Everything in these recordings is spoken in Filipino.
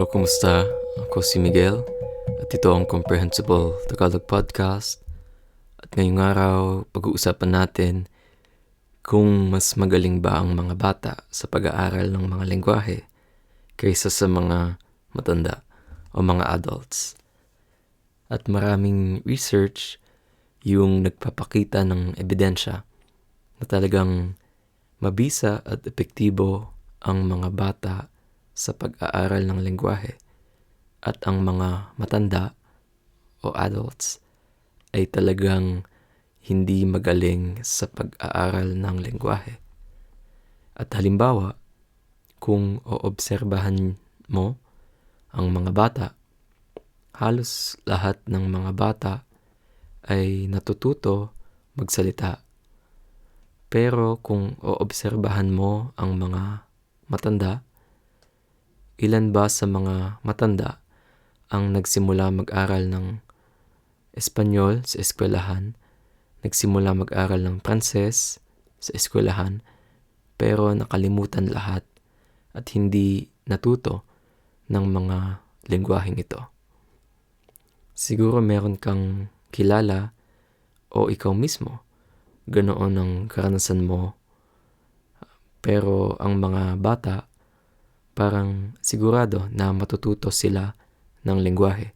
Hello, kumusta? Ako si Miguel at ito ang Comprehensible Tagalog Podcast. At ngayong araw, pag-uusapan natin kung mas magaling ba ang mga bata sa pag-aaral ng mga lengguwahe kaysa sa mga matanda o mga adults. At maraming research yung nagpapakita ng ebidensya na talagang mabisa at epektibo ang mga bata sa pag-aaral ng lengguwahe at ang mga matanda o adults ay talagang hindi magaling sa pag-aaral ng lengguwahe. At halimbawa, kung oobserbahan mo ang mga bata, halos lahat ng mga bata ay natututo magsalita. Pero kung oobserbahan mo ang mga matanda, ilan ba sa mga matanda ang nagsimula mag-aral ng Espanyol sa eskwelahan, nagsimula mag-aral ng Pranses sa eskwelahan, pero nakalimutan lahat at hindi natuto ng mga lengguaheng ito. Siguro meron kang kilala o ikaw mismo, ganoon ang karanasan mo, pero ang mga bata parang sigurado na matututo sila ng lengguwahe.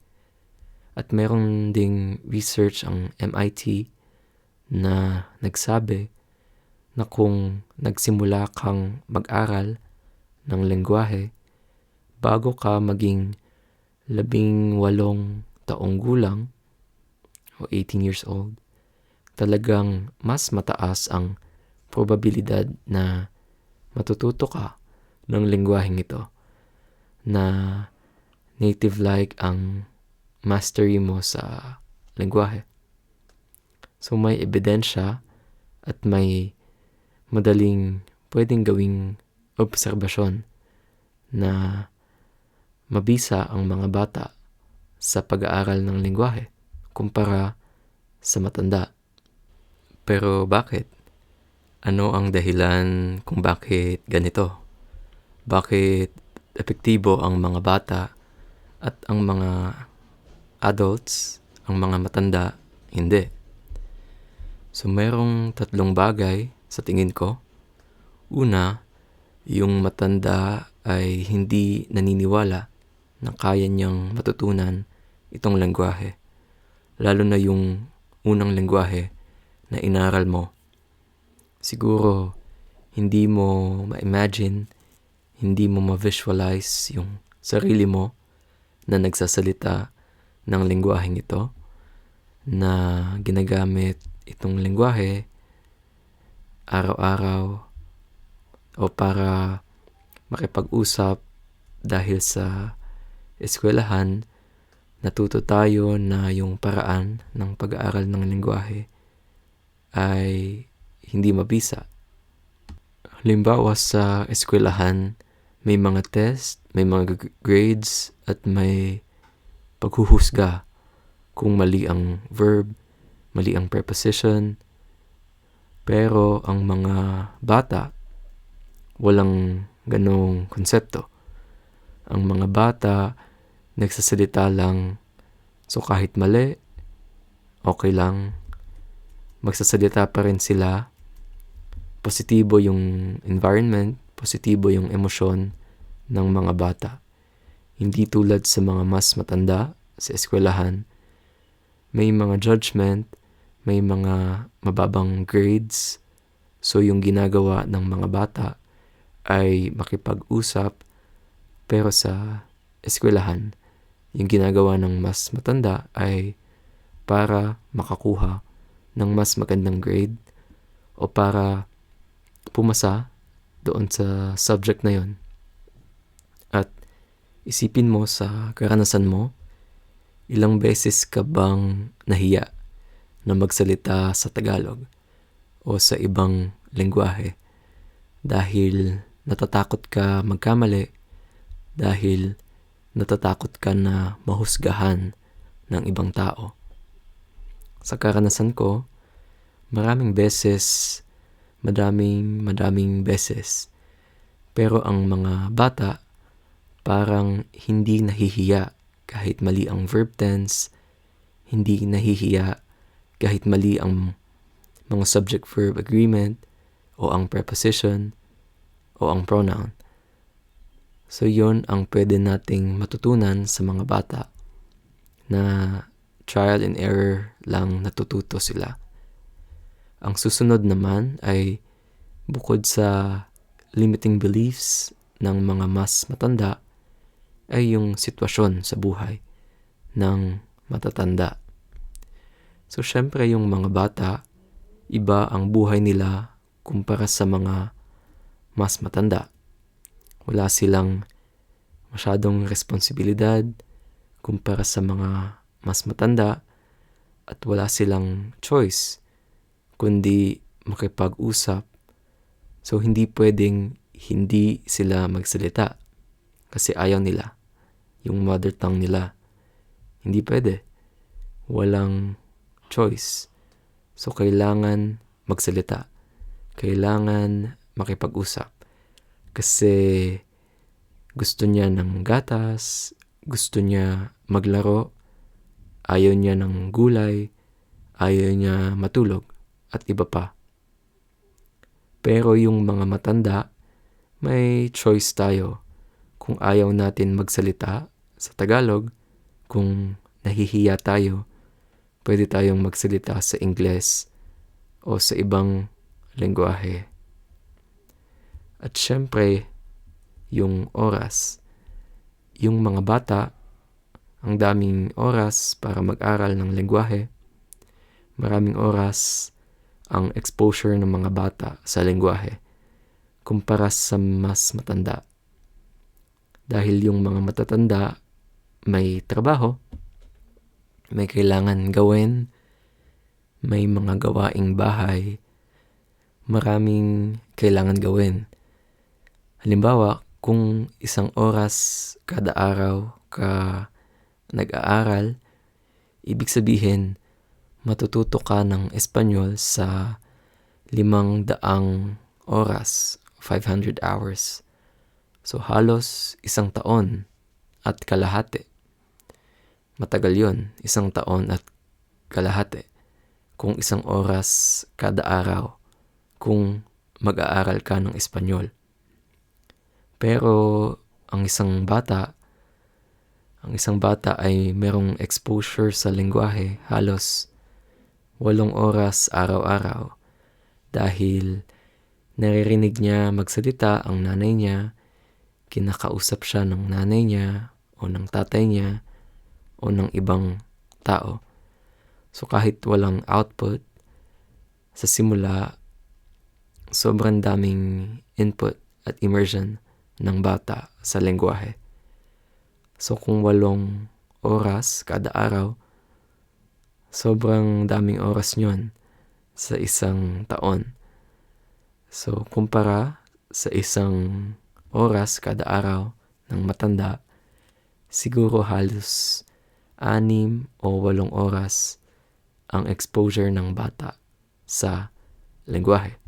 At meron ding research ang MIT na nagsabi na kung nagsimula kang mag-aral ng lengguwahe bago ka maging labing walong taong gulang o 18 years old, talagang mas mataas ang probabilidad na matututo ka ng lingwaheng ito na native-like ang mastery mo sa lingwahe. So may ebidensya at may madaling pwedeng gawing obserbasyon na mabisa ang mga bata sa pag-aaral ng lingwahe kumpara sa matanda. Pero bakit? Ano ang dahilan kung bakit ganito? Bakit epektibo ang mga bata at ang mga adults, ang mga matanda, hindi. So, merong tatlong bagay sa tingin ko. Una, yung matanda ay hindi naniniwala na kaya niyang matutunan itong lengguwahe. Lalo na yung unang lengguwahe na inaral mo. Siguro, hindi mo ma-imagine hindi mo ma-visualize yung sarili mo na nagsasalita ng lingwaheng ito na ginagamit itong lingwahe araw-araw o para makipag-usap dahil sa eskwelahan natuto tayo na yung paraan ng pag-aaral ng lingwahe ay hindi mabisa. Halimbawa sa eskwelahan, may mga test, may mga grades, at may paghuhusga kung mali ang verb, mali ang preposition. Pero ang mga bata, walang ganong konsepto. Ang mga bata, nagsasalita lang, so kahit mali, okay lang. Magsasalita pa rin sila. Positibo yung environment, positibo yung emosyon ng mga bata. Hindi tulad sa mga mas matanda sa eskwelahan, may mga judgment, may mga mababang grades, so yung ginagawa ng mga bata ay makipag-usap, pero sa eskwelahan, yung ginagawa ng mas matanda ay para makakuha ng mas magandang grade o para pumasa doon sa subject na yon. At isipin mo sa karanasan mo, ilang beses ka bang nahiya na magsalita sa Tagalog o sa ibang lengguwahe dahil natatakot ka magkamali, dahil natatakot ka na mahusgahan ng ibang tao. Sa karanasan ko, maraming beses madaming madaming beses. Pero ang mga bata, parang hindi nahihiya kahit mali ang verb tense, hindi nahihiya kahit mali ang mga subject-verb agreement o ang preposition o ang pronoun. So yon ang pwede nating matutunan sa mga bata na trial and error lang natututo sila. Ang susunod naman ay bukod sa limiting beliefs ng mga mas matanda ay yung sitwasyon sa buhay ng matatanda. So syempre yung mga bata, iba ang buhay nila kumpara sa mga mas matanda. Wala silang masyadong responsibilidad kumpara sa mga mas matanda at wala silang choice kundi makipag-usap. So hindi pwedeng hindi sila magsalita kasi ayaw nila. Yung mother tongue nila. Hindi pwede. Walang choice. So kailangan magsalita. Kailangan makipag-usap. Kasi gusto niya ng gatas, gusto niya maglaro, ayaw niya ng gulay, ayaw niya matulog, at iba pa. Pero yung mga matanda, may choice tayo kung ayaw natin magsalita sa Tagalog, kung nahihiya tayo, pwede tayong magsalita sa Ingles o sa ibang lengguwahe. At syempre, yung oras. Yung mga bata, ang daming oras para mag-aral ng lengguwahe. Maraming oras ang exposure ng mga bata sa lengguwahe kumpara sa mas matanda. Dahil yung mga matatanda may trabaho, may kailangan gawin, may mga gawaing bahay, maraming kailangan gawin. Halimbawa, kung isang oras kada araw ka nag-aaral, ibig sabihin matututo ka ng Espanyol sa limang daang oras, 500 hours. So halos isang taon at kalahati. Matagal yon, isang taon at kalahati. Kung isang oras kada araw, kung mag-aaral ka ng Espanyol. Pero ang isang bata, ang isang bata ay merong exposure sa lingwahe halos walong oras araw-araw dahil naririnig niya magsalita ang nanay niya, kinakausap siya ng nanay niya o ng tatay niya o ng ibang tao. So kahit walang output, sa simula, sobrang daming input at immersion ng bata sa lengguwahe. So kung walong oras kada araw, sobrang daming oras nyon sa isang taon. So kumpara sa isang oras kada araw ng matanda, siguro halos anim o walong oras ang exposure ng bata sa lengguwahe.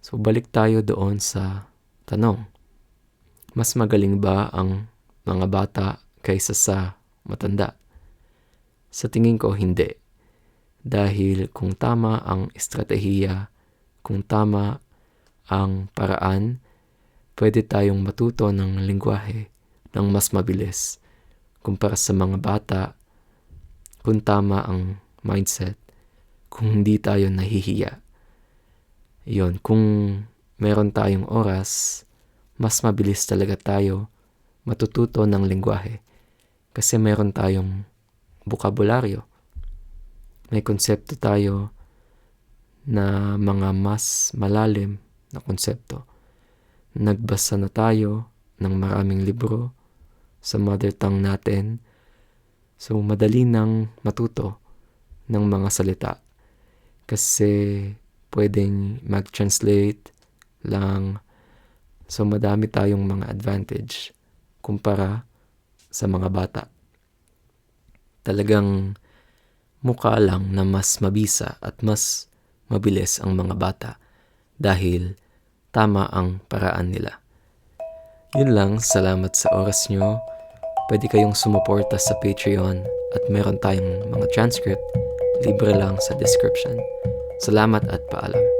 So balik tayo doon sa Tanong, mas magaling ba ang mga bata kaysa sa matanda? Sa tingin ko, hindi. Dahil kung tama ang estratehiya, kung tama ang paraan, pwede tayong matuto ng lingwahe ng mas mabilis kumpara sa mga bata kung tama ang mindset, kung hindi tayo nahihiya. Yon, kung meron tayong oras, mas mabilis talaga tayo matututo ng lingwahe kasi meron tayong bukabularyo. May konsepto tayo na mga mas malalim na konsepto. Nagbasa na tayo ng maraming libro sa mother tongue natin so madali nang matuto ng mga salita kasi pwedeng mag-translate lang. So madami tayong mga advantage kumpara sa mga bata. Talagang mukha lang na mas mabisa at mas mabilis ang mga bata dahil tama ang paraan nila. Yun lang, salamat sa oras nyo. Pwede kayong sumuporta sa Patreon at meron tayong mga transcript libre lang sa description. Salamat at paalam.